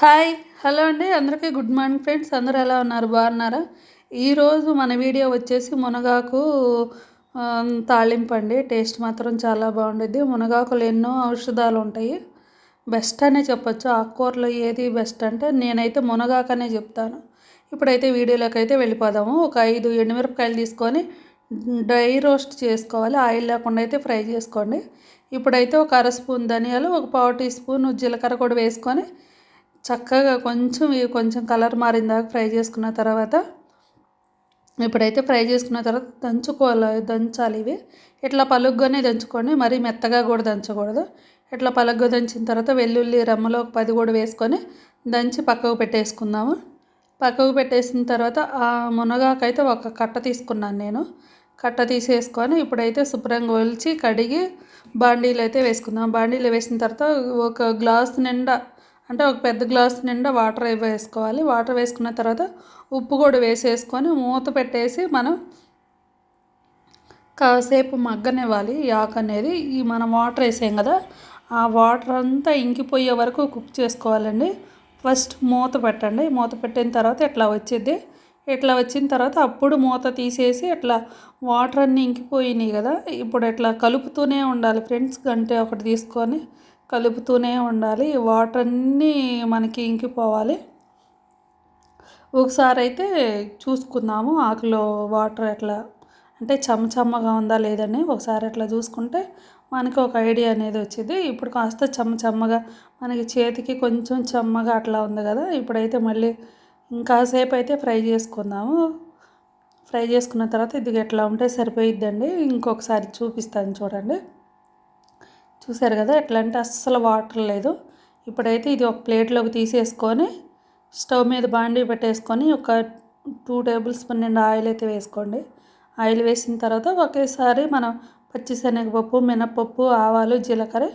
Hi hello అండి. అందరికీ good morning friends. అందరూ ఎలా ఉన్నారు? బాగున్నారా? ఈరోజు మన వీడియో వచ్చేసి మునగాకు తాళింపు అండి. టేస్ట్ మాత్రం చాలా బాగుంటుంది మునగాకులు ఎన్నో ఔషధాలు ఉంటాయి. బెస్ట్ అనే చెప్పొచ్చు. ఆకుకూరలో ఏది బెస్ట్ అంటే నేనైతే మునగాకు అనే చెప్తాను. ఇప్పుడైతే వీడియోలోకి అయితే వెళ్ళిపోదాము. ఒక ఐదు ఎండుమిరపకాయలు తీసుకొని డ్రై రోస్ట్ చేసుకోవాలి. ఆయిల్ లేకుండా అయితే ఫ్రై చేసుకోండి. ఇప్పుడైతే ఒక అర స్పూన్ ధనియాలు ఒక పావు టీ స్పూన్ జీలకర్ర కూడా వేసుకొని చక్కగా కొంచెం ఇవి కొంచెం కలర్ మారిన దాకా ఫ్రై చేసుకున్న తర్వాత? ఇప్పుడైతే ఫ్రై చేసుకున్న తర్వాత దంచుకోవాలి దంచాలి ఇవి. ఇట్లా పలుగ్గానే దంచుకోండి మరీ మెత్తగా కూడా దంచకూడదు. ఇట్లా పలుగ్గా దంచిన తర్వాత వెల్లుల్లి రమ్మలో ఒక పది కూడా వేసుకొని దంచి పక్కకు పెట్టేసుకుందాము. పక్కకు పెట్టేసిన తర్వాత ఆ మునగాకైతే ఒక కట్ట తీసుకున్నాను నేను. కట్ట తీసేసుకొని ఇప్పుడైతే శుభ్రంగా ఒలిచి కడిగి బాండీలు అయితే వేసుకుందాం. బాండీలు వేసిన తర్వాత ఒక గ్లాస్ నిండా అంటే ఒక పెద్ద గ్లాస్ నిండా వాటర్ వేసుకోవాలి. వాటర్ వేసుకున్న తర్వాత ఉప్పు కూడా వేసేసుకొని మూత పెట్టేసి మనం కాసేపు మగ్గనివ్వాలి. యాక్ అనేది ఈ మనం వాటర్ వేసాం కదా ఆ వాటర్ అంతా ఇంకిపోయే వరకు కుక్ చేసుకోవాలండి. ఫస్ట్ మూత పెట్టండి. మూత పెట్టిన తర్వాత ఇట్లా వచ్చింది ఇట్లా వచ్చిన తర్వాత అప్పుడు మూత తీసేసి ఇట్లా వాటర్ అన్నీ ఇంకిపోయినాయి కదా ఇప్పుడు ఇట్లా కలుపుతూనే ఉండాలి. ఫ్రెండ్స్ గంటే ఒకటి తీసుకొని కలుపుతూనే ఉండాలి. వాటర్ అన్నీ మనకి ఇంకిపోవాలి. ఒకసారి అయితే చూసుకుందాము ఆకులో వాటర్ ఎట్లా అంటే చమ్మచమ్మగా ఉందా లేదని ఒకసారి అట్లా చూసుకుంటే మనకి ఒక ఐడియా అనేది వచ్చింది. ఇప్పుడు కాస్త చమ్మచమ్మగా మనకి చేతికి కొంచెం చెమ్మగా అట్లా ఉంది కదా ఇప్పుడైతే మళ్ళీ ఇంకాసేపు అయితే ఫ్రై చేసుకుందాము. ఫ్రై చేసుకున్న తర్వాత ఇది ఎట్లా ఉంటే సరిపోయిద్దండి. ఇంకొకసారి చూపిస్తాను చూడండి. చూసారు కదా ఎట్లా అంటే అస్సలు వాటర్ లేదు. ఇప్పుడైతే ఇది ఒక ప్లేట్లోకి తీసేసుకొని స్టవ్ మీద బాండీ పెట్టేసుకొని ఒక టూ టేబుల్ స్పూన్ నిండా ఆయిల్ అయితే వేసుకోండి. ఆయిల్ వేసిన తర్వాత ఒకేసారి మనం పచ్చిశనగపప్పు మినపప్పు ఆవాలు జీలకర్ర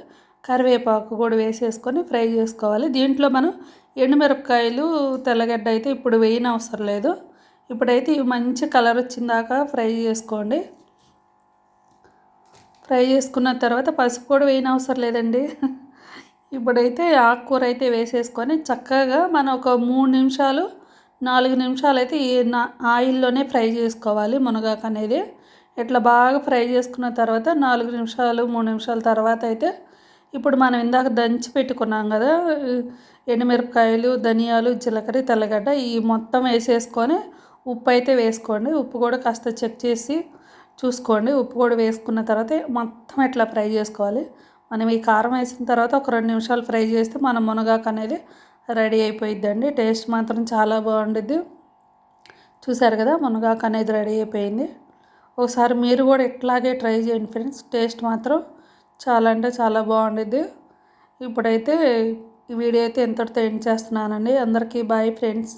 కరివేపాకు కూడా వేసేసుకొని ఫ్రై చేసుకోవాలి. దీంట్లో మనం ఎండుమిరపకాయలు తెల్లగడ్డ అయితే ఇప్పుడు వేయనవసరం లేదు. ఇప్పుడైతే ఇవి మంచి కలర్ వచ్చిందాక ఫ్రై చేసుకోండి. ఫ్రై చేసుకున్న తర్వాత పసుపు కూడా వేయని అవసరం లేదండి. ఇప్పుడైతే ఆకుకూర అయితే వేసేసుకొని చక్కగా మనం ఒక మూడు నిమిషాలు నాలుగు నిమిషాలు అయితే ఈ నా- ఆయిల్లోనే ఫ్రై చేసుకోవాలి మునగాకు అనేది. ఇట్లా బాగా ఫ్రై చేసుకున్న తర్వాత నాలుగు నిమిషాలు మూడు నిమిషాల తర్వాత అయితే ఇప్పుడు మనం ఇందాక దంచి పెట్టుకున్నాం కదా ఎండుమిరపకాయలు ధనియాలు జీలకర్ర తెల్లగడ్డ ఈ మొత్తం వేసేసుకొని ఉప్పు అయితే వేసుకోండి. ఉప్పు కూడా కాస్త చెక్ చేసి చూసుకోండి. ఉప్పు కూడా వేసుకున్న తర్వాత మొత్తం ఇట్లా ఫ్రై చేసుకోవాలి? మనం ఈ కారం వేసిన తర్వాత ఒక రెండు నిమిషాలు ఫ్రై చేస్తే మన మునగాకు అనేది రెడీ అయిపోయిద్దండి. టేస్ట్ మాత్రం చాలా బాగుండిద్ది. చూసారు కదా మునగాకు అనేది రెడీ అయిపోయింది. ఒకసారి మీరు కూడా ఇట్లాగే ట్రై చేయండి ఫ్రెండ్స్. టేస్ట్ మాత్రం చాలా అంటే చాలా బాగుండిద్ది. ఇప్పుడైతే ఈ వీడియో అయితే ఎంతటితో ఎండ్ చేస్తున్నానండి. అందరికీ బాయ్ ఫ్రెండ్స్.